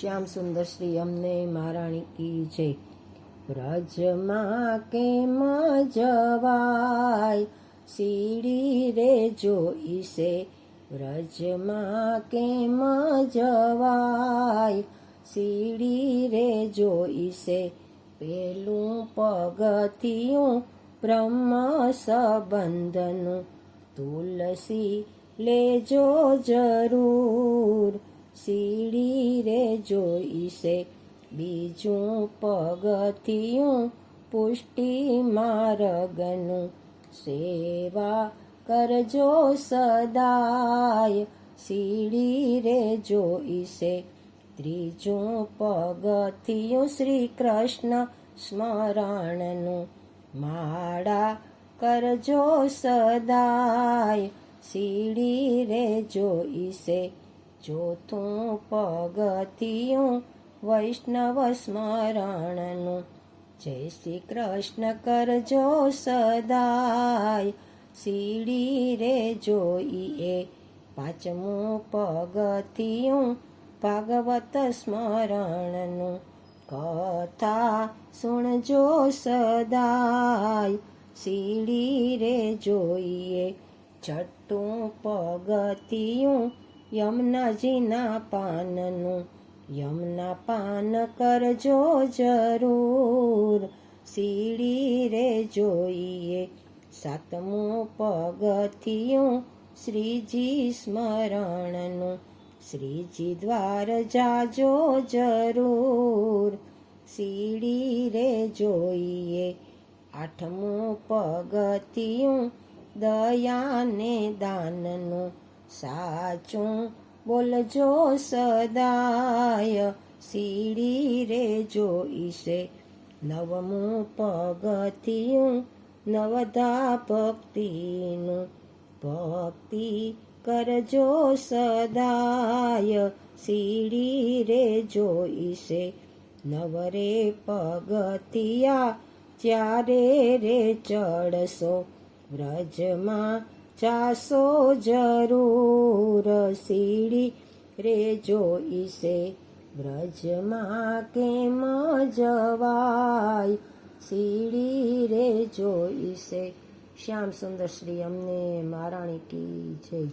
શ્યામ સુંદર શ્રી અમને મહારાણી કી જય. વ્રજમાં કેમ જવાય? સીડી રે જોઈશે. વ્રજમાં કેમ જવાય? સીડી રે જોઈશે. પેલું પગથિયું બ્રહ્મ સંબંધનું તુલસી લેજો જરૂર. સીડી રે જોઈશે બીજું પગથિયું પુષ્ટિ માર્ગનું સેવા કરજો સદાય. સીડી રે જોઈશે ત્રીજું પગથિયું શ્રી કૃષ્ણ સ્મરણનું માળા કરજો સદાય. સીડી રે જોઈશે ચોથું પગતિયું વૈષ્ણવ સ્મરણનું, જય શ્રી કૃષ્ણ કરજો સદાય. સીડી રે જોઈએ પાંચમું પગથિયું ભાગવત સ્મરણનું, કથા સુણજો સદાય. સીડી રે જોઈએ છઠ્ઠું પગથિયું યમુનાજીના પાનનું યમના પાન કરજો જરૂર. સીડી રે જોઈએ, સાતમું પગથિયું શ્રીજી સ્મરણનું. શ્રીજી દ્વાર જાજો જરૂર. સીડી રે જોઈએ, આઠમું પગથિયું દયાને દાનનું. સાચું બોલજો સદાય, સીડી રે જોઈશે નવમું પગથિયું, નવધા ભક્તિનું. ભક્તિ કરજો સદાય, સીડી રે જોઈશે નવરે પગથિયા ત્યારે રે ચડશો. વ્રજમાં જાશો જરૂર સીડી રે જોઈશે બ્રજમાં કેમ જવાય? સીડી રે જોઈશે શ્યામ સુંદર શ્રી અમને મહારાણી કી જય.